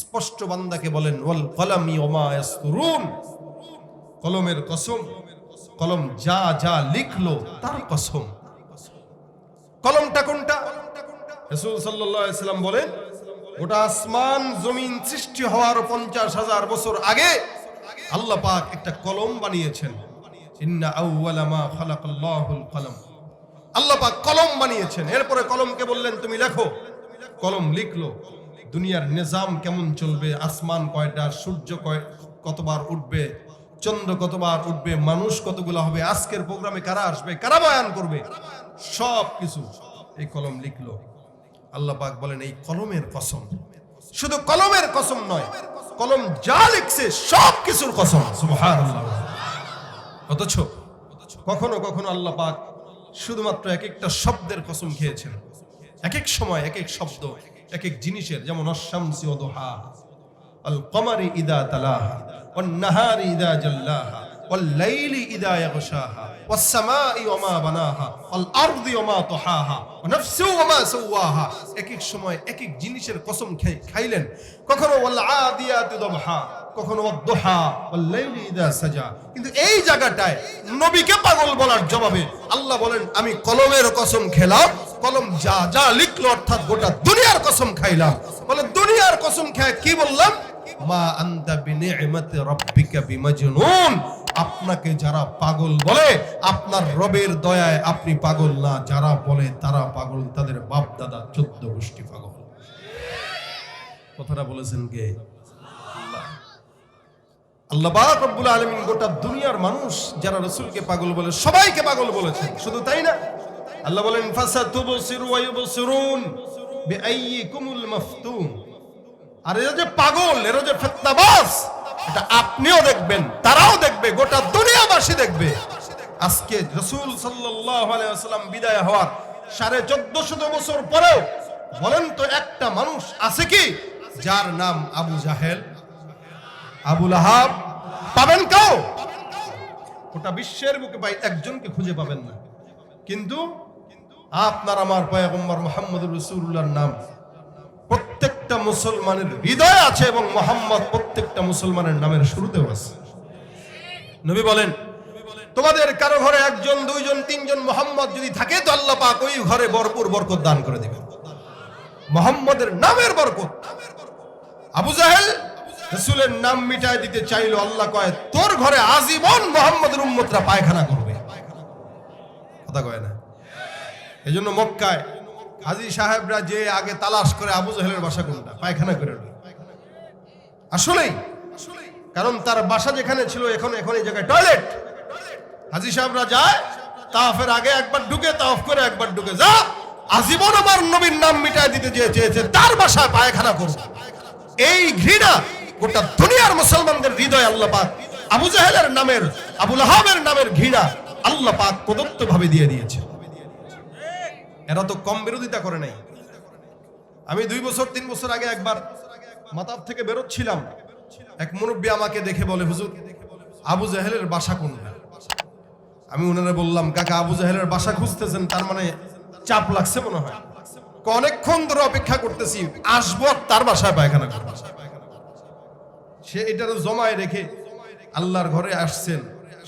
স্পষ্ট বান্দাকে বলেন, ওয়াল কলামি ওমা ইয়াসতুরুন। কলমের কসম, কলম যা যা লিখলো তার কসম। কলমটা কোনটা? রসুল সাল্লাম বলেন ওটা আসমান জমিন সৃষ্টি হওয়ার পঞ্চাশ হাজার বছর আগে আল্লাহ পাক একটা কলম বানিয়েছেন। ইন্না আউওয়ালা মা খালাকাল্লাহুল কলম। আল্লাহ পাক কলম বানিয়েছেন। এরপরে কলমকে বললেন, তুমি লেখো। কলম লিখলো। দুনিয়ার নিজাম কেমন চলবে? আসমান কয়টা? সূর্য কয় কতবার উঠবে? চন্দ্র কতবার উঠবে? মানুষ কতগুলো হবে? আজকের প্রোগ্রামে কারা আসবে? কারা বয়ান করবে? সব কিছু এই কলম লিখলো। আল্লাহ পাক বলেন, এই কলমের কসম। শুধু কলমের কসম নয়, কলম যা লিখছে সব কিছুর কসম অথচ কখনো কখনো আল্লাহ পাক শুধুমাত্র এক একটা শব্দের কসম খেয়েছেন। এক এক সময় এক এক শব্দ এক এক জিনিসের যেমন অশামসি ও দোহা আল কমারি ইদা তালাহা ওয়ান নাহারি ইদা জাল্লাহা والليل إذا يغشاها والسماء وما بناها والأرض وما طحاها ونفس وما سواها এক এক সময় এক এক জিনিসের কসম খাই- খাইলেন কখনো ওয়াল আদিয়াতি দবহা কখনো ওয়াদ-দুহা ওয়াল-লাইলি ইদা সাজা কিন্তু এই জায়গাটায় নবীকে পাগল বলার জবাবে আল্লাহ বলেন আমি কলমের কসম খেলাম কলম যা যা লিখলো, অর্থাৎ গোটা দুনিয়ার কসম খাইলাম। বলে, দুনিয়ার কসম খায় কি বললাম? মা আনতা বিনি'মাতি রাব্বিকা বিমাজনুন। আপনাকে যারা পাগল বলে, আপনার রবের দয়ায় আপনি পাগল না, যারা বলে তারা পাগল, তাদের বাপ দাদা চোদ্দ গোষ্ঠী পাগল। কথাটা বলেছেন কে? আল্লাহ। রব্বুল আলামিন গোটা দুনিয়ার মানুষ যারা রাসূলকে পাগল বলে, সবাইকে পাগল বলেছেন। শুধু তাই না? আল্লাহ বলেন, ফাসাতুবসিরু ওয়া ইউবসিরুন যে পাগল, এরা যে এটা আপনিও দেখবেন, তারাও দেখবে, গোটা দুনিয়াবাসী দেখবে। আজকে রসুল ওয়াসাল্লাম বিদায় হওয়ার সাড়ে বছর পরেও বলেন তো, একটা মানুষ আছে কি যার নাম আবু জাহেল? আবুল আহাব পাবেন কেউ? গোটা বিশ্বের বুকে পাই একজনকে খুঁজে পাবেন না। কিন্তু আপনার আমার পয়গম্বর মোহাম্মদ রসুল্লাহর নাম। প্রত্যেকটা মুসলমানের হৃদয় আছে এবং মোহাম্মদ প্রত্যেকটা মুসলমানের নামের শুরুতেও আছে। নবী বলেন, তোমাদের কারও ঘরে একজন, দুইজন, তিনজন মোহাম্মদ যদি থাকে, তো আল্লাহ পাক ওই ঘরে ভরপুর বরকত দান করে দিবেন। মোহাম্মদের নামের বরকত। আবু জাহেল রসুলের নাম মিটায় দিতে চাইলো, আল্লাহ কয়, তোর ঘরে আজীবন মোহাম্মদের উম্মতরা পায়খানা করবে। কথা কয় না। এই জন্য মক্কায় হাজি সাহেবরা যে আগে তালাশ করে আবু জাহেলের বাসা কোনটা? পায়খানা করে। আসলেই, কারণ তার বাসা যেখানে ছিল, এখন এখন এই জায়গায় টয়লেট। হাজি সাহেবরা যায় তাফের আগে একবার ঢুকে তাফ করে একবার ঢুকে যা, আজীবন আমার নবীর নাম মিটায় দিতে যে চেয়েছে, তার বাসায় পায়খানা করব। এই ঘৃণা গোটা দুনিয়ার মুসলমানদের হৃদয় আল্লাহ পাক আবু জাহেলের নামের, আবুল আহাবের নামের ঘৃণা আল্লাহ পাক প্রদত্ত ভাবে দিয়ে দিয়েছে। এরা তো কম বিরোধিতা করে নাই। আমি দুই বছর, তিন বছর আগে একবার মাতাব থেকে বেরোচ্ছিলাম। এক মুরব্বী আমাকে দেখে বলে, হুজুর, আবু জাহেলের বাসা কোনটা আমি ওনারা বললাম, কাকা, আবু জাহেলের বাসা খুঁজতেছেন, তার মানে চাপ লাগছে মনে হয়। অনেকক্ষণ ধরে অপেক্ষা করতেছি, আসব তার বাসায় পায়খানা সে এটারও জমায় রেখে আল্লাহর ঘরে আসছেন,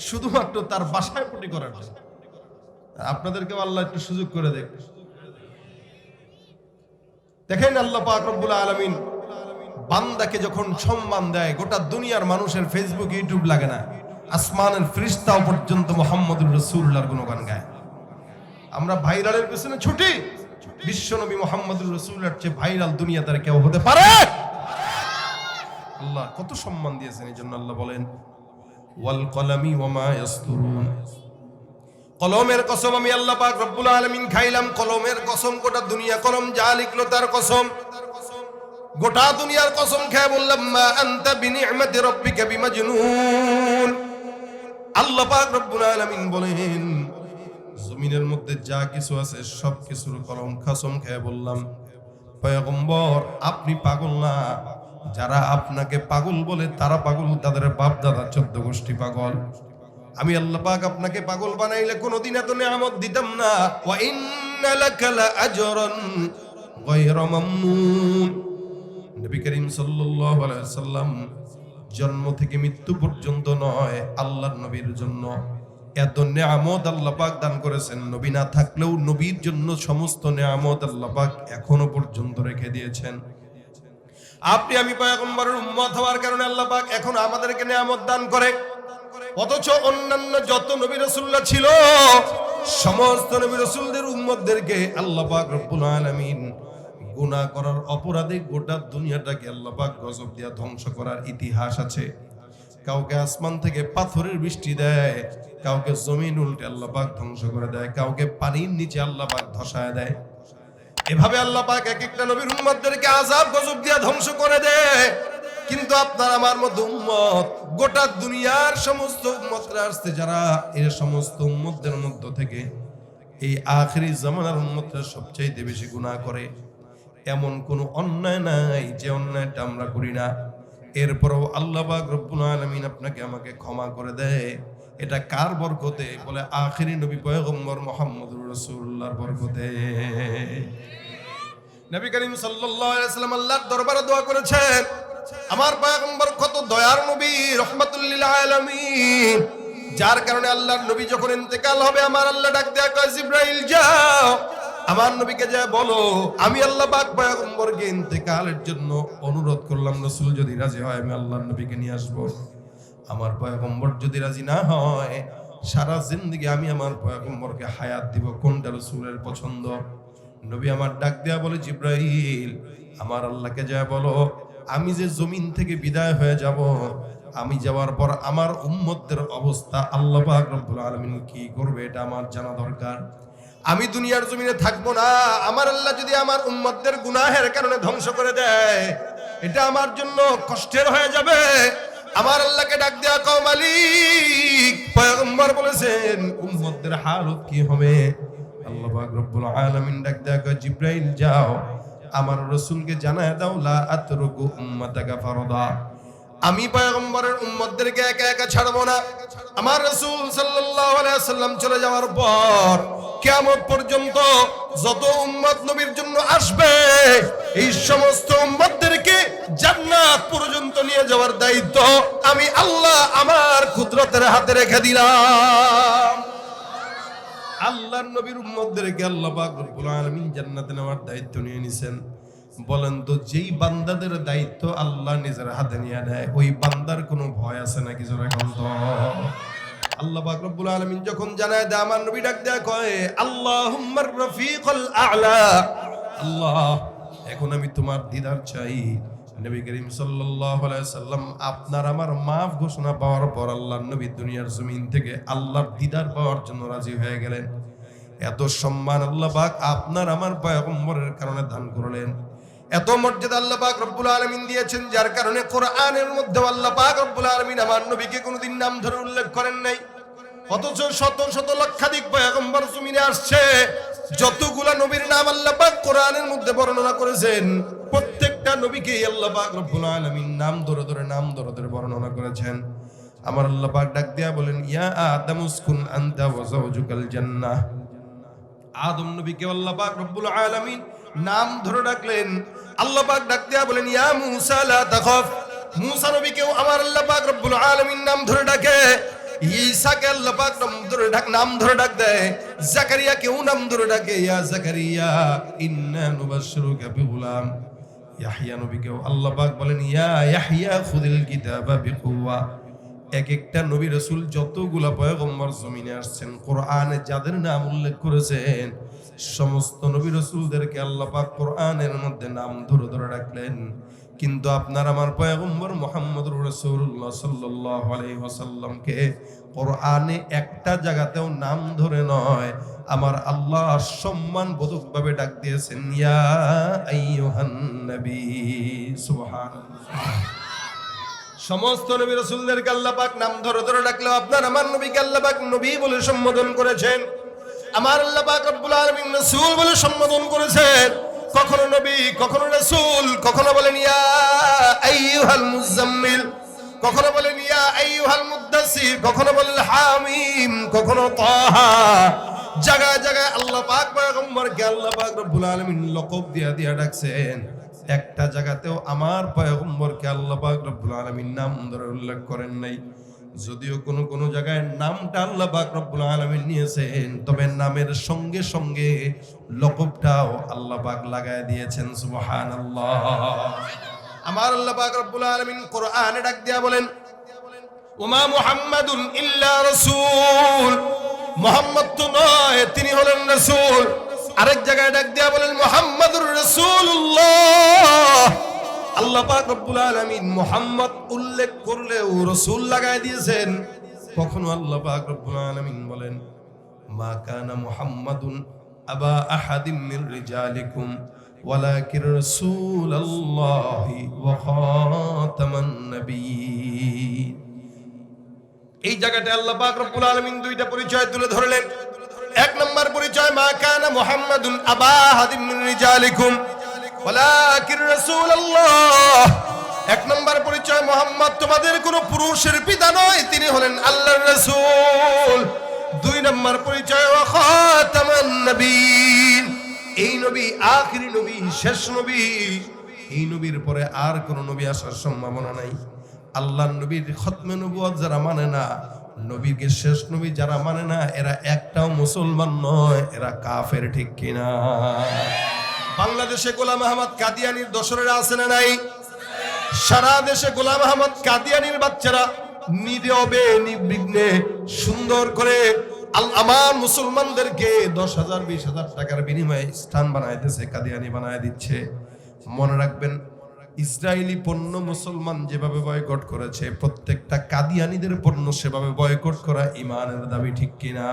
শুধুমাত্র তার বাসায় পটি করার আপনাদেরকেও আল্লাহ একটু সুযোগ করে দেখ। দেখেন আল্লাহ পাক রব্বুল আলামিন, বান্দাকে যখন সম্মান দেয়, গোটা দুনিয়ার মানুষের ফেসবুক ইউটিউব লাগে না। আসমানের ফ্রিস্তাও পর্যন্ত মোহাম্মদুর রসুল্লাহর গুণগান গায়। আমরা ভাইরালের পেছনে ছুটি। বিশ্বনবী মোহাম্মদুর রসুল্লাহর চেয়ে ভাইরাল দুনিয়াতে আর কেউ হতে পারে? আল্লাহ কত সম্মান দিয়েছেন এই জন্য আল্লাহ বলেন, ওয়াল কলামি ইয়াসতুরুন। কলমের কসম আমি আল্লাহ পাক রব্বুল আলামিন খাইলাম, কলমের কসম, গোটা দুনিয়া কলম, যা লিখলো তার কসম। গোটা দুনিয়ার কসম খেয়ে বললাম, মা আনতা বিনি'মাতি রাব্বিকা বিমাজনুন। আল্লাহ পাক রব্বুল আলামিন বলেন, জমিনের মধ্যে যা কিছু আছে, সব কিছুর কলম কসম খেয়ে বললাম, পয়গম্বর, আপনি পাগল না। যারা আপনাকে পাগল বলে, তারা পাগল, তাদের বাপ দাদা চোদ্দ গোষ্ঠী পাগল। আমি আল্লাহ পাক আপনাকে পাগল বানাইলে কোনোদিন এত নিয়ামত দিতাম না। ওয়া ইন্না লাকা লাআজরান গায়রা মামনুন। নবী করিম সাল্লাল্লাহু আলাইহি সাল্লাম জন্ম থেকে মৃত্যু পর্যন্ত নয়, আল্লাহর নবীর জন্য। এত নেয়ামত আল্লাহ পাক দান করেছেন। নবী না থাকলেও নবীর জন্য সমস্ত নেয়ামত আল্লাহ পাক এখনও পর্যন্ত রেখে দিয়েছেন। আপনি আমি পয়গম্বরের উম্মত হওয়ার কারণে আল্লাহ পাক এখন আমাদেরকে নেয়ামত দান করে। অথচ অন্যান্য যত নবী রসুল্লাহ ছিল, সমস্ত নবী রসুলদের উম্মতদেরকে আল্লাহ পাক রব্বুল আলামিন গুনাহ করার অপরাধে গোটা দুনিয়াটাকে আল্লাহ পাক গজব দিয়া ধ্বংস করার ইতিহাস আছে। কাউকে আসমান থেকে পাথরের বৃষ্টি দেয়, কাউকে জমিন উল্টে আল্লাহ পাক ধ্বংস করে দেয়, কাউকে পানির নিচে আল্লাহ পাক ধসায় দেয়। এভাবে আল্লাহ পাক এক একটা নবীর উম্মতদেরকে আযাব গজব দিয়া ধ্বংস করে দেয়। কিন্তু আপনার আমার মতো উম্মত, গোটা দুনিয়ার সমস্ত উম্মতরা আসছে, যারা এর সমস্ত উম্মতদের মধ্য থেকে এই আখেরি জামানার উম্মতরা সবচাইতে বেশি গুনাহ করে। এমন কোনো অন্যায় নাই যে অন্যায়টা আমরা করি না। এরপরও আল্লাহ পাক রব্বুল আলামিন আপনাকে আমাকে ক্ষমা করে দেয়। এটা কার বরকতে? বলে আখেরি নবী পয়গম্বর মোহাম্মদুর রাসূলুল্লাহর বরকতে। নবী করিম সাল্লাল্লাহু আলাইহি ওয়াসাল্লাম আল্লাহর দরবারে দোয়া করেছেন আমার পয়গম্বর কত দয়ার নবী, রহমাতুল্লিল আলামিন। যার কারণে আল্লাহর নবী যখন ইন্তেকাল হবে, আমার আল্লাহ ডাক দেয়া কয়, জিব্রাইল, যাও। আমার নবীকে যা বলো, আমি আল্লাহ পাক পয়গম্বরকে ইন্তেকালের জন্য অনুরোধ করলাম, রাসূল যদি রাজি হয়, আমি আল্লাহর নবীকে নিয়ে আসব। আমার পয়গম্বর যদি রাজি না হয়, সারা জিন্দগি আমি আমার পয়গম্বরকে হায়াত দিব। কোনটা রাসূলের পছন্দ? নবী আমার ডাক দেয়া বলে, জিব্রাইল, আমার আল্লাহকে যা বলো আমি যে জমিন থেকে বিদায় হয়ে যাব, আমি যাওয়ার পর আমার উম্মতদের অবস্থা আল্লাহ রব্বুল আলামিন কি করবে এটা আমার জানা দরকার। আমি দুনিয়ার জমিনে থাকব না, আমার আল্লাহ যদি আমার উম্মতদের গুনাহের কারণে ধ্বংস করে দেয়, এটা আমার জন্য কষ্টের হয়ে যাবে। আমার আল্লাহকে ডাক দেয়া কও মালিক, পয়গম্বর বলেছেন, উম্মতদের হালত কি হবে? আল্লাহ পাক রব্বুল আলামিন ডাক দেয়া জিব্রাইল যাও। আমার রাসূলকে জানায় দাও, লা আতরুকু উম্মাতাকা ফারদা। আমি পয়গম্বরের উম্মতদেরকে একা একা ছাড়বো না। আমার রাসূল সাল্লাল্লাহু আলাইহি ওয়াসাল্লাম চলে যাওয়ার পর কিয়ামত পর্যন্ত যত উম্মত নবীর জন্য আসবে, এই সমস্ত উম্মতদেরকে জান্নাত পর্যন্ত নিয়ে যাওয়ার দায়িত্ব আমি আল্লাহ আমার কুদরতের হাতে রেখে দিলাম। আল্লাহর নবীর উম্মতদেরকে আল্লাহ পাক রব্বুল আলামিন জান্নাতে নেওয়ার দায়িত্ব নিয়ে নিছেন। বলেন তো, যেই বান্দাদের দায়িত্ব আল্লাহ নিজের হাতে নিয়ে নেয়, ওই বান্দার কোনো ভয় আছে নাকি? জোরে এখন তো। আল্লাহ পাক রব্বুল আলামিন যখন জানায় দেয়, আমার নবী ডাক দেয়া কয় আল্লাহুম্মার রফিকুল আ'লা। আল্লাহ, এখন আমি তোমার দিদার চাই। নবী করিম সাল্লাম আপনার আমার মাফ ঘোষণা পাওয়ার পর আল্লাহর নবী দুনিয়ার জমিন থেকে আল্লাহর দিদার পাওয়ার জন্য রাজি হয়ে গেলেন। এত সম্মান আল্লাহ পাক আপনার আমার পয়গম্বরের কারণে দান করলেন। এত মর্যাদা আল্লাহ পাক রব্বুল আলামিন দিয়েছেন, যার কারণে কোরআনের মধ্যে আল্লাহ পাক রব্বুল আলমিন আমার নবীকে কোনোদিন নাম ধরে উল্লেখ করেন নাই। অথচ শত শত লক্ষাধিক পয়গম্বর জমিনে আসছে, যতগুলা নবীর নাম আল্লাহ পাক কোরআনের মধ্যে বর্ণনা করেছেন প্রত্যেকটা নবীকে আল্লাহ পাক রব্বুল আলামিন নাম ধরে ধরে, নাম ধরে ধরে বর্ণনা করেছেন। আমার আল্লাহ পাক ডাক দিয়া বলেন, ইয়া আদম উসকুন আনতা ওয়া যাওজুকাল জান্নাহ। আদম নবীকে আল্লাহ পাক রব্বুল আলামিন নাম ধরে ডাকলেন। আল্লাহ পাক ডাক দিয়া বলেন, ইয়া মূসা লা তাখাফ। মূসা নবীকেও আমার আল্লাহ পাক রব্বুল আলামিন নাম ধরে ডাকে। ঈসাকে আল্লাহ পাক নাম ধরে ডাক, নাম ধরে ডাক দেয়। জাকারিয়া কেউ নাম ধরে ডাকে, ইয়া জাকারিয়া, ইন্না নুবাশশিরুকা বিগুলাম। ইয়াহইয়া নবীকেও আল্লাহ পাক বলেন, ইয়া ইয়াহিয়া, খুদিল কিতাবা বিকুয়া এক একটা নবী রসুল যতগুলা পয়গম্বর জমিনে আসছেন, কোরআনে যাদের নাম উল্লেখ করেছেন, সমস্ত নবী রসুলদেরকে আল্লাহ পাক কোরআনের মধ্যে নাম ধরে ধরে রাখলেন। কিন্তু আপনার আমার পয়গম্বর মোহাম্মদ রসুল্লাহ সাল্লাহ আলাইহি ওয়াসাল্লামকে কোরআনে একটা জায়গাতেও নাম ধরে নয়, আমার আল্লাহ সম্মান বোধকভাবে ডাক দিয়েছেন, ইয়া আইয়ুহান নবী, সুবহানাল্লাহ। সমস্ত নবী রসুলদেরকে আল্লাহ নাম ধরে ধরে ডাকলেও আপনার আমার নবীকে আল্লাহ নবী বলে সম্বোধন করেছেন, আমার আল্লাহ পাক রব্বুল আলামিন রাসূল বলে সম্বোধন করেছেন। কখনো নবী, কখনো রাসূল, কখনো বলেন, ইয়া মুজাম্মিল কখনো বলেন, ইয়া আইয়ুহাল মুদ্দাসির কখনো বলেন, হামিম কখনো তাহা। জায়গায় জায়গায় আল্লাহ পাক পয়গম্বরকে আল্লাহ পাক রব্বুল আলামিন লকব দিয়া দিয়া ডাকছেন। একটা জায়গাতেও আমার পয়গম্বরকে আল্লাহ পাক রব্বুল আলামিন নাম ধরে উল্লেখ করেন নাই। যদিও কোন কোন জায়গায় নামটা আল্লাহ পাক রব্বুল আলামিন নিয়েছেন, তবে নামের সঙ্গে সঙ্গে লকবটাও আল্লাহ পাক লাগায় দিয়েছেন, সুবহানাল্লাহ। আমার আল্লাহ পাক রব্বুল আলামিন কোরআনে ডাক দিয়া বলেন, ওমা মুহাম্মাদুন ইল্লা রাসূল। মুহাম্মদ তো নয়, তিনি হলেন রাসূল। আরেক জায়গায় ডাক দিয়া বলেন, মুহাম্মাদুর রাসূলুল্লাহ। আল্লাহ পাক রব্বুল আলামিন মুহাম্মদ উল্লেখ করলেও রাসূল লাগায় দিয়েছেন। কখনো আল্লাহ পাক রব্বুল আলামিন বলেন, মা কানা মুহাম্মাদুন আবা আহাদিম মির রিজালিকুম, ওয়ালাকিন রাসূলুল্লাহি ওয়া খাতামান নাবিয়্যিন এই জায়গাটায় আল্লাহ পাক রব্বুল আলামিন দুইটা পরিচয় তুলে ধরলেন। এক নম্বর পরিচয়, মা কানা মুহাম্মাদুন আবা হাদিম মিন রিজালিকুম এক নম্বর পরিচয়, মোহাম্মদ, তোমাদের কোনো পুরুষের পিতা নয়, তিনি হলেন আল্লাহর রাসূল। দুই নম্বর পরিচয় এই নবী আখিরি নবী, শেষ নবী। এই নবীর পরে আর কোন নবী আসার সম্ভাবনা নাই। আল্লাহ নবীর খতমে নবুয়ত যারা মানে না, নবীকে শেষ নবী যারা মানে না, এরা একটাও মুসলমান নয়, এরা কাফের ঠিক কিনা? বাংলাদেশে গোলাম আহমদ কাদিয়ানির দশরেরা আছে না নাই? সারা দেশে গোলাম আহমদ কাদিয়ানির বাচ্চারা নিরবে নির্বিঘ্নে সুন্দর করে আমার মুসলমানদেরকে দশ হাজার, বিশ হাজার টাকার বিনিময়ে স্থান বানাইতেছে, কাদিয়ানি বানায় দিচ্ছে। মনে রাখবেন, ইসরায়েলি পণ্য মুসলমান যেভাবে বয়কট করেছে, প্রত্যেকটা কাদিয়ানিদের পণ্য সেভাবে বয়কট করা ইমানের দাবি ঠিক কিনা?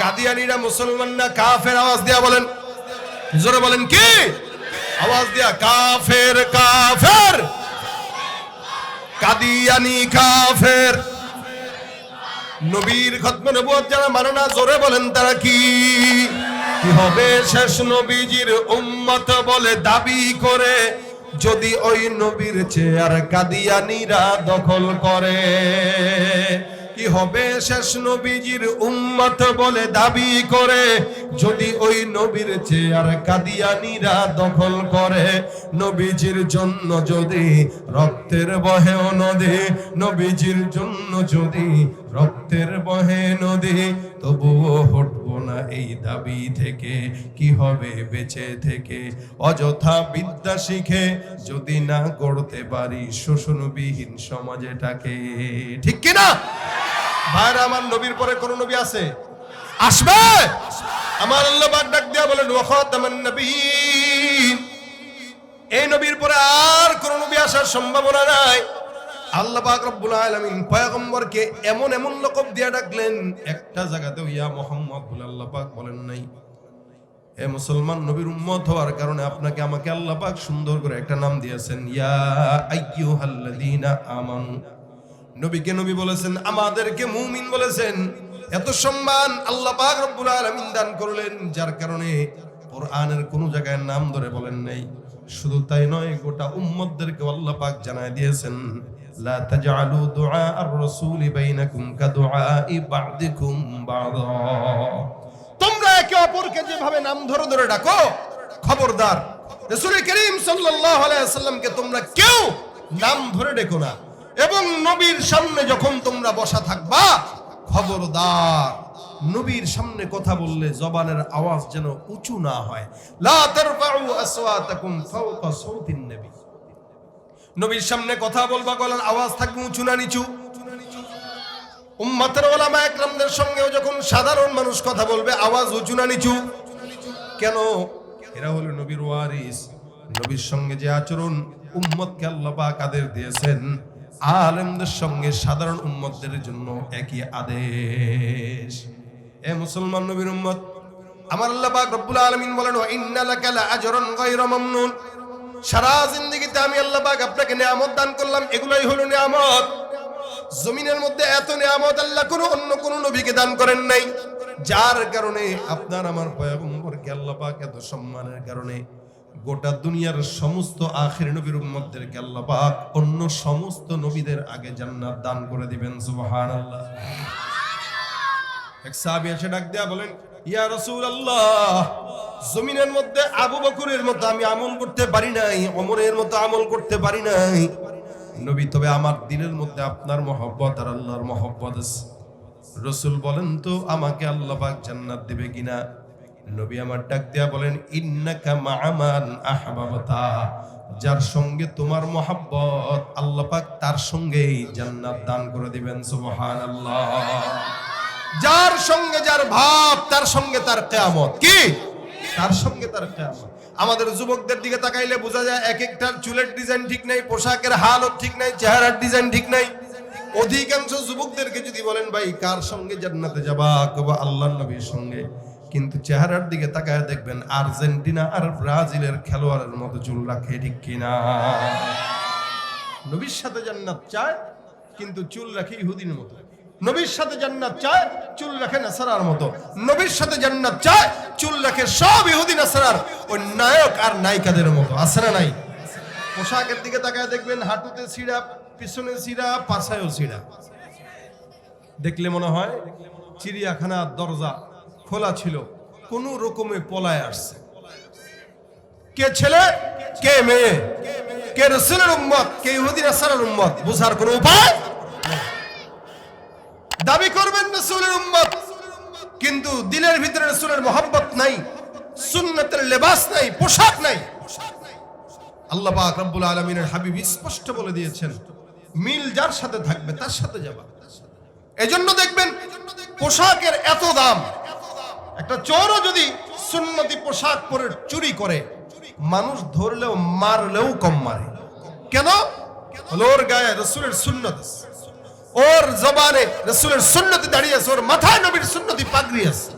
কাদিয়ানিরা মুসলমান না, কাফের আওয়াজ দেয়া বলেন জোরে বলেন কি? আওয়াজ দিয়া, কাফের কাফের। কাদিয়ানি, কাফের। নবীর খতমে নবুয়ত যারা মানে না, জোরে বলেন তারা কি? কি হবে শেষ নবীজির উম্মত বলে দাবি করে? যদি ওই নবীর চেয়ার কাদিয়ানিরা দখল করে কি হবে? শেষ নবীজির উম্মত বলে দাবি করে, যদি ওই নবীর চেয়ার কাদিয়ানিরা দখল করে, নবীজির জন্য যদি রক্তের বহে নদী নবীজির জন্য যদি রক্তের বহে নদী, তবুও হটবো না এই দাবি থেকে। কি হবে বেঁচে থেকে? অযথা বিদ্যা শিখে যদি না করতে পারি শোষণবিহীন সমাজেটাকে। ঠিক কিনা ভাইরা আমার নবীর পরে কোন নবী আছে? আসবে? আমার আল্লাহ বাগ ডাক দিয়া বলেন ওয়াখাতামান নবীন এই নবীর পরে আর কোন নবী আসার সম্ভাবনা নাই। আল্লাহ পাক রব্বুল আলামিন পয়গম্বরকে এমন এমন লকব দিয়ে ডাকলেন, একটা জায়গাতে ইয়া মোহাম্মদ বলে আল্লাহ পাক বলেন নাই। এ মুসলমান নবীর উম্মত হওয়ার কারণে আপনাকে আমাকে আল্লাহ পাক সুন্দর করে একটা নাম দিয়েছেন, ইয়া আইয়ুহাল্লাযীনা আমানু। নবীকে নবী বলেছেন, আমাদেরকে মুমিন বলেছেন। এত সম্মান আল্লাহ পাক রব্বুল আলামিন দান করলেন, যার কারণে কোরআনের কোন জায়গায় নাম ধরে বলেন নাই। শুধু তাই নয়, গোটা উম্মতদেরকে আল্লাহ পাক জানায় দিয়েছেন। তোমরা একে অপরকে যেভাবে নাম ধরে ধরে ডাকো, খবরদার। রাসূল করিম সাল্লাল্লাহু আলাইহি তোমরা কেউ নাম ধরে ডেকো না। এবং নবীর সামনে যখন তোমরা বসা থাকবা, খবরদার। নবীর সামনে কথা বললে জবানের আওয়াজ যেন উঁচু না হয়। লা তারফাউ আসওয়াতাকুম ফাওকা নবীর সামনে কথা বলবা, গলার আওয়াজ থাকবে উঁচু না নিচু। উম্মাতের ওলামা একরামদের সঙ্গেও যখন সাধারণ মানুষ কথা বলবে, আওয়াজ উঁচু না নিচু? কেন? এরা হলো নবীর ওয়ারিস। নবীর সঙ্গে যে আচরণ উম্মতকে আল্লাহ পাক আদেশ দিয়েছেন, আলেমদের সঙ্গে সাধারণ উম্মতদের জন্য একই আদেশ। এ মুসলমান নবীর উম্মত, আমার আল্লাহ পাক রব্বুল আলামিন বলেন, ওয়া ইন্না লাকা লাআজরান গায়রা মামনুন। সারা জিন্দেগিতে আমি আল্লাহ পাক আপনাকে নিয়ামত দান করলাম, এগুলাই হলো নিয়ামত। জমিনের মধ্যে এত নিয়ামত আল্লাহ কোনো অন্য কোন নবীকে দান করেন নাই। যার কারণে আপনার আমার পয়গম্বরকে আল্লাহ পাক এত সম্মানের কারণে গোটা দুনিয়ার সমস্ত আখের নবীর উম্মতদেরকে আল্লাহ পাক অন্য সমস্ত নবীদের আগে জান্নাত দান করে দিবেন, সুবহানাল্লাহ। এক সাহাবী এসে ডাক দেয়া বলেন ইয়া রাসূলুল্লাহ, জমিনের মধ্যে আবু বকরের মতো আমি আমল করতে পারি নাই অমরের মতো আমল করতে পারি নাই। নবী, তবে আমার দিলের মধ্যে আপনার মহব্বত আর আল্লাহর মহব্বত আছে। রসুল বলেন তো, আমাকে আল্লাহ পাক জান্নাত দিবে কিনা? নবী আমার ডাক দেয়া বলেন, ইন্নাকা মাআমান আহবাবতা যার সঙ্গে তোমার মহাব্বত আল্লাহ পাক তার সঙ্গেই জান্নাত দান করে দিবেন, সুবহানাল্লাহ। যার সঙ্গে যার ভাব, তার সঙ্গে তার কেয়ামত। কি? তার সঙ্গে তার কেয়ামত। আমাদের যুবকদের দিকে তাকাইলে বোঝা যায় এক একটার চুলের ডিজাইন ঠিক নাই, পোশাকের হালত ঠিক নাই, চেহারার ডিজাইন ঠিক নাই। অধিকাংশ যুবকদেরকে যদি বলেন, ভাই, কার সঙ্গে জান্নাতে যাবা? কবা আল্লাহর নবীর সঙ্গে। কিন্তু চেহারার দিকে তাকায় দেখবেন, আর্জেন্টিনা আর ব্রাজিলের খেলোয়াড়ের মতো চুল রাখে, ঠিক কিনা? নবীর সাথে জান্নাত চায়, কিন্তু চুল রাখে ইহুদির মতো। নবীর সাথে জান্নাত চায়, চুল রাখে নাসারার মতো। নবীর সাথে জান্নাত চায়, চুল রাখে সব ইহুদি নাসারার। ওই নায়ক আর নায়িকাদের মতো, আছে না নাই? পোশাকের দিকে তাকায় দেখবেন হাঁটুতে ছিঁড়া পিছনে ছিঁড়া পাছায়ও ছিঁড়া দেখলে মনে হয় চিড়িয়াখানার দরজা খোলা ছিল, কোন রকমে পলায় আসছে। কে ছেলে, কে মেয়ে, কে রসুলের উম্মত, কে ইহুদি নাসারের উম্মত, বুঝার কোনো উপায়। দাবি করবেন রসুলের উম্মত, কিন্তু দিলের ভিতরে রসুলের মোহাম্মত নাই, সুন্নতের লেবাস নাই, পোশাক নাই। আল্লাহ পাক রব্বুল আলমিনের হাবিব স্পষ্ট বলে দিয়েছেন, মিল যার সাথে থাকবে তার সাথে যাবা। এজন্য দেখবেন, পোশাকের এত দাম। একটা চোরও যদি সুন্নতি পোশাক পরে চুরি করে, মানুষ ধরলেও, মারলেও কম মারে। কেন? ওর গায়ে রসুলের সুন্নত। আছে। ওর জবানে রসুলের সুন্নতি দাঁড়িয়ে আছে ওর মাথায় নবীর সুন্নতি পাগড়ি আছে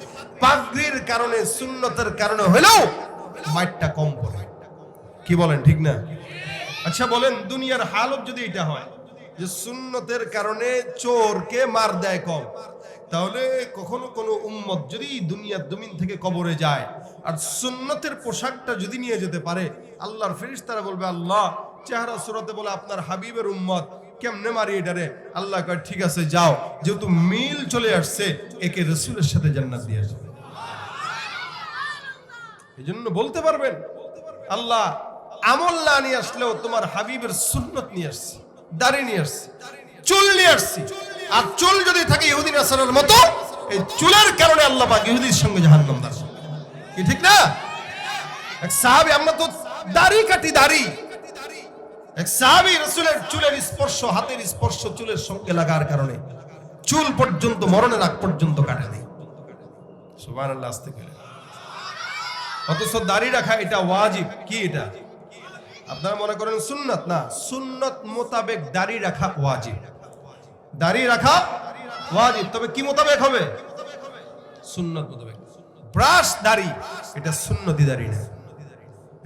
পাগড়ির কারণে, সুন্নতের কারণে হলেও মাইটটা কম পড়ে। কি বলেন, ঠিক না? আচ্ছা বলেন, দুনিয়ার হালত যদি এটা হয়, যে সুন্নতের কারণে চোরকে মার দেয় কম, তাহলে কখনো কোনো উম্মত যদি দুনিয়ার দুমিন থেকে কবরে যায়, আর সুন্নতের পোশাকটা যদি নিয়ে যেতে পারে, আল্লাহর ফেরিস্তারা বলবে, আল্লাহ, চেহারা সুরতে বলে আপনার হাবিবের উম্মত কেমনে মারি এটারে? আল্লাহ কয়, ঠিক আছে, যাও। যেহেতু মিল চলে আসছে, একে রসুলের সাথে জান্নাত দিয়ে আসবে। এই জন্য বলতে পারবেন, আল্লাহ আমল না নিয়ে আসলেও তোমার হাবিবের সুন্নত নিয়ে আসছি, দাড়ি নিয়ে আসছি, চুল নিয়ে আসছি। আর চুল যদি থাকে ইহুদিন আসারের মতো, এই চুলের কারণে আল্লাহ পাক ইহুদির সঙ্গে জাহান্নাম দাস কি ঠিক না? এক সাহাবি, আমরা তো দাড়ি কাটি দাড়ি। এক সাহাবি রসুলের চুলের স্পর্শ, হাতের স্পর্শ চুলের সঙ্গে লাগার কারণে চুল পর্যন্ত, মরণের আগ পর্যন্ত কাটে নেই। সুবহানাল্লাহ, আসতে গেলে অথচ দাড়ি রাখা এটা ওয়াজিব। কি এটা? আপনারা মনে করেন সুন্নত? না, সুন্নত মোতাবেক দাড়ি রাখা ওয়াজিব। দাড়ি রাখা ওয়াজিব। তবে কি মোতাবেক হবে? সুন্নত মোতাবেক। ব্রাশ দাড়ি, এটা সুন্নতি দাড়ি না।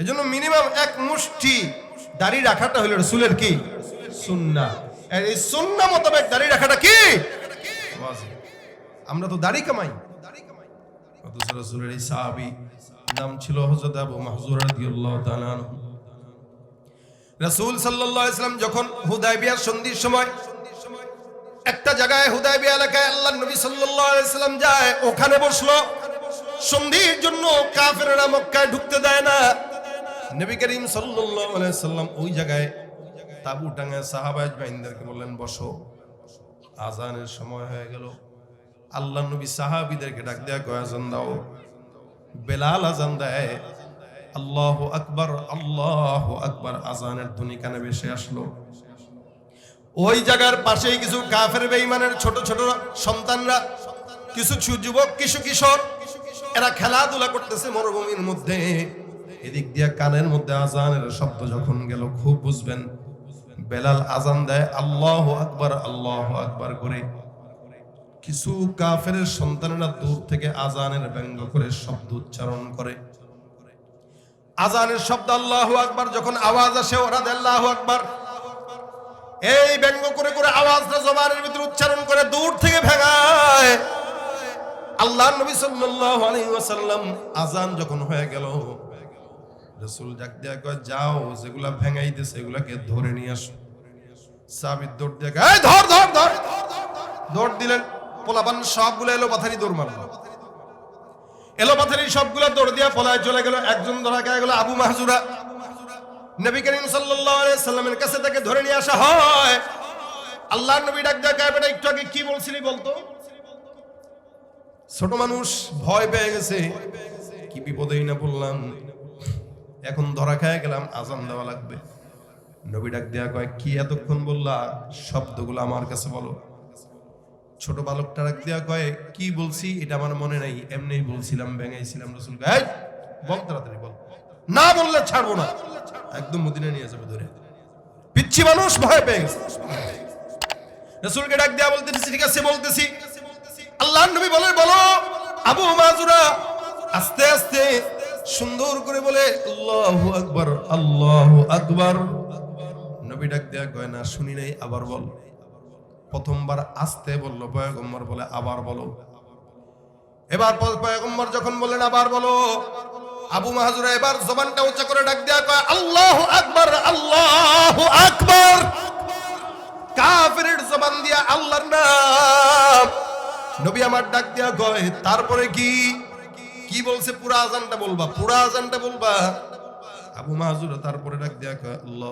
এজন্য মিনিমাম এক মুষ্টি দাড়ি রাখাটা হলো রসুলের কি? সুন্না আর এই সুন্না মোতাবেক দাড়ি রাখাটা কি? আমরা তো দাড়ি কামাই। অথচ রসুলের এই সাহাবি নাম ছিল হজরত আবু মাহজুর রাদিয়াল্লাহু তাআলা রাসূল সাল্লাল্লাহু আলাইহি সাল্লাম যখন হুদায়বিয়ার সন্ধির সময় একটা জায়গায় হুদায়বিয়া এলাকায় আল্লাহর নবী সাল্লাল্লাহু আলাইহি সাল্লাম যায় ওখানে বসল। সন্ধির জন্য কাফেররা মক্কায় ঢুকতে দেয় না। নবী করিম সাল্লাম ওই জায়গায় তাবু টাঙায় সাহাবায়ে আজমাইনদেরকে বললেন, বসো আজানের সময় হয়ে গেল। আল্লাহ নবী সাহাবিদেরকে ডাক দেয়া, কয় আজান দাও। বেলাল আজান দেয়, আল্লাহ আকবর, আল্লাহ আকবার। আজানের ধ্বনি কানে ভেসে আসলো। ওই জায়গার পাশেই কিছু কাফের বেঈমানের ছোট ছোট সন্তানরা, কিছু যুবক, কিছু কিশোর, এরা খেলাধুলা করতেছে মরুভূমির মধ্যে। এদিক দিয়ে কানের মধ্যে আজানের শব্দ যখন গেল, খুব বুঝবেন, বেলাল আজান দেয়, আল্লাহ আকবার আল্লাহ আকবার করে। কিছু কাফের সন্তানেরা দূর থেকে আজানের ব্যঙ্গ করে শব্দ উচ্চারণ করে। আজানের শব্দ, আল্লাহ আকবার যখন আওয়াজ আসে, ওরা আল্লাহ আকবার এই ব্যঙ্গ করে করে আওয়াজটা জবানের ভিতরে উচ্চারণ করে দূর থেকে ভেঙায়। আল্লাহ নবী ওয়াসাল্লাম আজান যখন হয়ে গেল রাসূল ডাক দিয়া কয়, যাও, যেগুলা ভেঙাইতেছে এগুলাকে ধরে নিয়ে আসো। সাবিত দৌড় দিয়ে এই ধর ধর ধর। দৌড় দিলেন, পোলাপান সবগুলো এলো পাথারি দৌড় মারলো। এলো পাথারি সবগুলো দৌড় দিয়া পলায় চলে গেল, একজন ধরা গায়ে গেল আবু মাহজুরা। নবী করিম সাল্লাল্লাহু আলাইহি সাল্লামের কাছে তাকে ধরে নিয়ে আসা হয়। আল্লাহর নবী ডাক দেয়া গায়ে বেটা, একটু আগে কি বলছিলি বলতো? ছোট মানুষ ভয় পেয়ে গেছে, কি বিপদেই না বললাম এখন ধরা খায় গেলাম আজান দেওয়া লাগবে। নবী ডাক দেয়া কয় কি এতক্ষণ বললা? শব্দগুলো আমার কাছে বলো। ছোট বালকটা ডাক দেয়া কয় কি বলছি? এটা আমার মনে নাই। এমনি বলছিলাম ব্যাঙাইছিলাম রসুল কয়, বল তাড়াতাড়ি বল। না বললে ছাড়বো না। একদম মদিনা নিয়ে যাবে ধরে। পিচ্ছি মানুষ ভয় পেয়ে গেছে। রসুলকে ডাক দেয়া বলতেছি ঠিক আছে বলতেছি। আল্লাহ নবী বলে বলো আবু মাজুরা আস্তে আস্তে সুন্দর করে বলে, আল্লাহু আকবার আল্লাহু আকবার। নবী ডাক দেয়া কয়, না, শুনি নাই, আবার বল। প্রথমবার আসতে বলল, পয়গম্বর বলে, আবার বলো। এবার পয়গম্বর যখন বললেন, আবার বলো। আবু মাহাজুরা এবার জবানটা উঁচা করে ডাক দেয়া কয়, আল্লাহু আকবার আল্লাহু আকবার। কাফেরের জবান দিয়া আল্লাহর নাম। নবী আমার ডাক দিয়া কয়, তারপরে কি? কি বলছে পুরা আজানটা বলবা পুরা আজানটা বলবা। আবু মাহাজুরা তারপরে ডাক আল্লাহ।